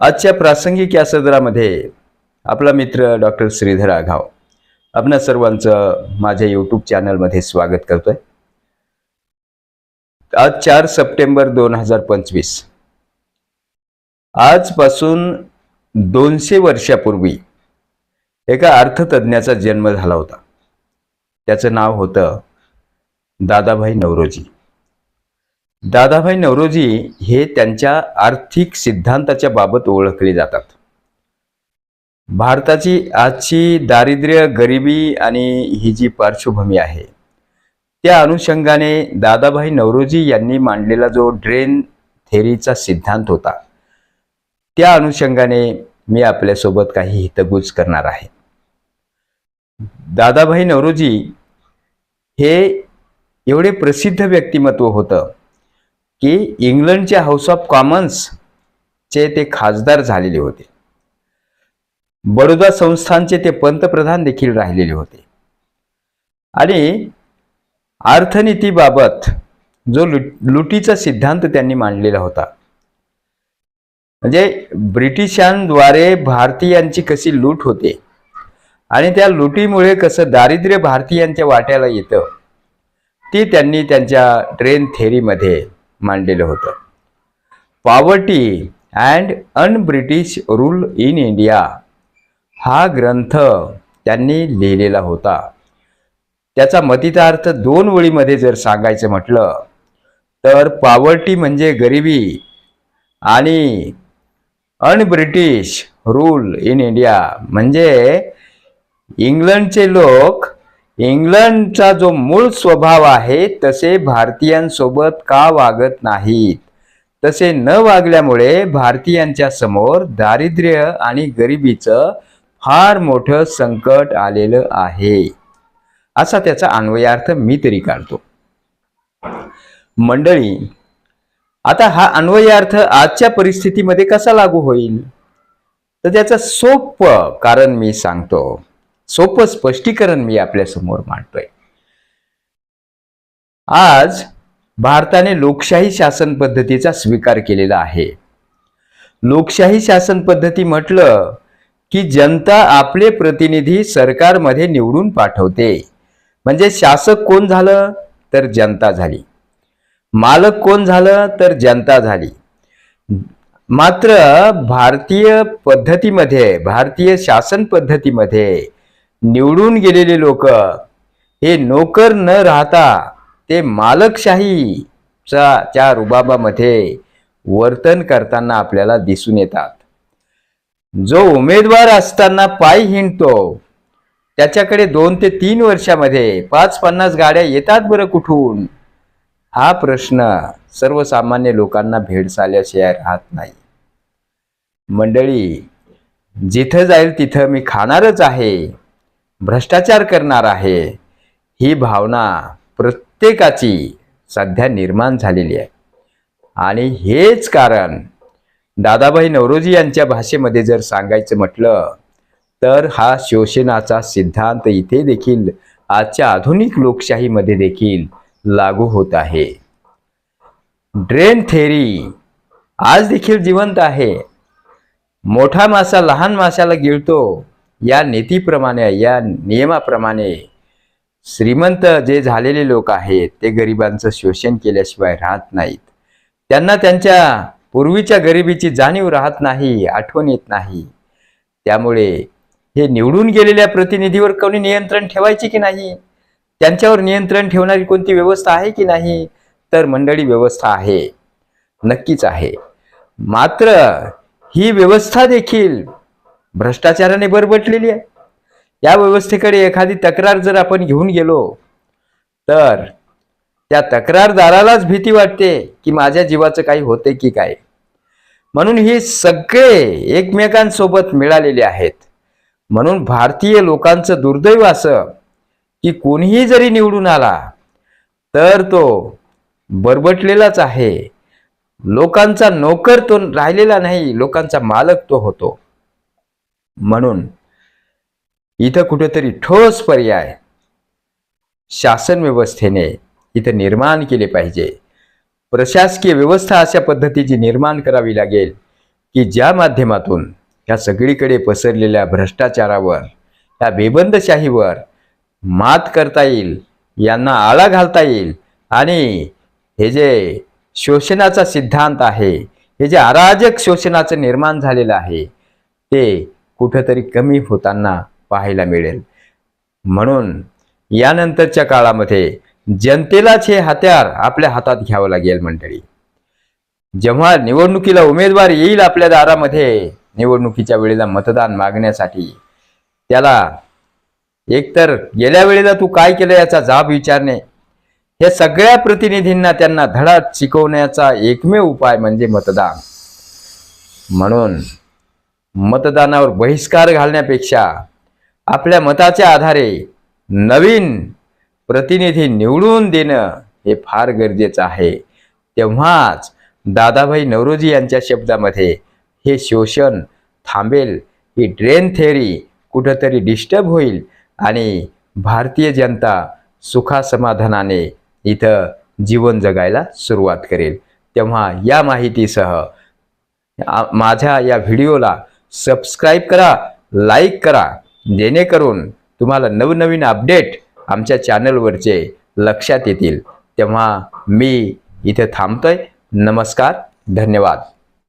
आजच्या प्रासंगिक या सदरामध्ये आपला मित्र डॉक्टर श्रीधर आघाव आपणा सर्वांचं माझ्या यूट्यूब चॅनलमध्ये स्वागत करतोय. आज चार सप्टेंबर दोन हजार पंचवीस. आजपासून दोनशे वर्षापूर्वी एका अर्थतज्ञाचा जन्म झाला होता. त्याचं नाव होतं दादाभाई नवरोजी. दादाभाई नवरोजी हे त्यांच्या आर्थिक सिद्धांताच्या बाबत ओळखले जातात. भारताची आजची दारिद्र्य गरिबी आणि ही जी पार्श्वभूमी आहे त्या अनुषंगाने दादाभाई नवरोजी यांनी मांडलेला जो ड्रेन थेरीचा सिद्धांत होता त्या अनुषंगाने मी आपल्यासोबत काही हितगुज करणार आहे. दादाभाई नवरोजी हे एवढे प्रसिद्ध व्यक्तिमत्व होतं की इंग्लंडचे हाऊस ऑफ कॉमन्सचे ते खासदार झालेले होते. बडोदा संस्थांचे ते पंतप्रधान देखील राहिलेले होते. आणि अर्थनीतीबाबत जो लुट लुटीचा सिद्धांत त्यांनी मांडलेला होता. म्हणजे ब्रिटिशांद्वारे भारतीयांची कशी लूट होते आणि त्या लुटीमुळे कसं दारिद्र्य भारतीयांच्या वाट्याला येतं ती त्यांनी त्यांच्या ट्रेन थेरीमध्ये मांडलेलं होतं. Poverty and un-British rule in India हा ग्रंथ त्यांनी लिहिलेला होता. त्याचा मतितार्थ दोन वळीमध्ये जर सांगायचं म्हटलं तर पॉवर्टी म्हणजे गरिबी आणि अनब्रिटिश रूल इन इंडिया म्हणजे इंग्लंडचे लोक इंग्लंडचा जो मूळ स्वभाव आहे तसे भारतीयांसोबत का वागत नाहीत? तसे न वागल्यामुळे भारतीयांच्या समोर दारिद्र्य आणि गरिबीचं फार मोठं संकट आलेलं आहे. असा त्याचा अन्वयार्थ मी तरी काढतो. मंडळी आता हा अन्वयार्थ आजच्या परिस्थितीमध्ये कसा लागू होईल? तर त्याचं सोपं कारण मी सांगतो. सोपं स्पष्टीकरण मी आपल्यासमोर मांडतोय. आज भारताने लोकशाही शासन पद्धतीचा स्वीकार केलेला आहे. लोकशाही शासन पद्धती म्हटलं की जनता आपले प्रतिनिधी सरकारमध्ये निवडून पाठवते. म्हणजे शासक कोण झालं? तर जनता झाली. मालक कोण झालं? तर जनता झाली. मात्र भारतीय पद्धतीमध्ये भारतीय शासन पद्धतीमध्ये निवडून गेलेले लोक हे नोकर न राहता ते मालकशाहीचा त्या रुबाबामध्ये वर्तन करताना आपल्याला दिसून येतात. जो उमेदवार असताना पाय हिंडतो त्याच्याकडे दोन ते तीन वर्षामध्ये पाच पन्नास गाड्या येतात बरं कुठून? हा प्रश्न सर्वसामान्य लोकांना भेडसाल्याशिवाय राहत नाही. मंडळी जिथं जाईल तिथं मी खाणारच आहे. भ्रष्टाचार करणार आहे. ही भावना प्रत्येकाची सध्या निर्माण झालेली आहे. आणि हेच कारण दादाभाई नवरोजी यांच्या भाषेमध्ये जर सांगायचं म्हटलं तर हा शोषणाचा सिद्धांत इथे देखील आजच्या आधुनिक लोकशाहीमध्ये देखील लागू होत आहे. ड्रेन थेरी आज देखील जिवंत आहे. मोठा मासा लहान माशाला गिळतो. या नीतीप्रमाणे या नियमाप्रमाणे श्रीमंत जे झालेले लोक आहेत ते गरिबांचं शोषण केल्याशिवाय राहत नाहीत. त्यांना त्यांच्या पूर्वीच्या गरिबीची जाणीव राहत नाही आठवण येत नाही. त्यामुळे हे निवडून गेलेल्या प्रतिनिधीवर कोणी नियंत्रण ठेवायचे की नाही? त्यांच्यावर नियंत्रण ठेवणारी कोणती व्यवस्था आहे की नाही? तर मंडळी व्यवस्था आहे. नक्कीच आहे. मात्र ही व्यवस्था देखील भ्रष्टाचाराने बरबटलेली आहे. या व्यवस्थेकडे एखादी तक्रार जर आपण घेऊन गेलो तर त्या तक्रारदारालाच भीती वाटते की माझ्या जीवाचं काही होते की काय. म्हणून हे सगळे एकमेकांसोबत मिळालेले आहेत. म्हणून भारतीय लोकांचं दुर्दैव असं की कोणीही जरी निवडून आला तर तो बरबटलेलाच आहे. लोकांचा नोकर तो राहिलेला नाही लोकांचा मालक तो होतो. म्हणून इथं कुठेतरी ठोस पर्याय शासन व्यवस्थेने इथं निर्माण केले पाहिजे. प्रशासकीय व्यवस्था अशा पद्धतीची निर्माण करावी लागेल की ज्या माध्यमातून या सगळीकडे पसरलेल्या भ्रष्टाचारावर या बेबंदशाहीवर मात करता येईल यांना आळा घालता येईल आणि हे जे शोषणाचा सिद्धांत आहे हे जे अराजक शोषणाचं निर्माण झालेलं आहे ते कुठंतरी कमी होताना पाहायला मिळेल. म्हणून यानंतरच्या काळामध्ये जनतेलाच हे हत्यार आपल्या हातात घ्यावं लागेल मंडळी. जेव्हा निवडणुकीला उमेदवार येईल आपल्या दारामध्ये निवडणुकीच्या वेळेला मतदान मागण्यासाठी त्याला एकतर गेल्या वेळेला तू काय केलं याचा जाब विचारणे हे सगळ्या प्रतिनिधींना त्यांना धडा शिकवण्याचा एकमेव उपाय म्हणजे मतदान. म्हणून मतदानावर बहिष्कार घालण्यापेक्षा आपल्या मताच्या आधारे नवीन प्रतिनिधी निवडून देणं हे फार गरजेचं आहे. तेव्हाच दादाभाई नवरोजी यांच्या शब्दामध्ये हे शोषण थांबेल ही ड्रेन थेअरी कुठंतरी डिस्टर्ब होईल आणि भारतीय जनता सुखासमाधानाने इथं जीवन जगायला सुरुवात करेल. तेव्हा या माहितीसह माझ्या या व्हिडिओला सबस्क्राईब करा लाईक करा. जेणेकरून तुम्हाला नवनवीन अपडेट आमच्या चॅनलवरचे लक्षात येतील. तेव्हा मी इथे थांबतोय. नमस्कार धन्यवाद.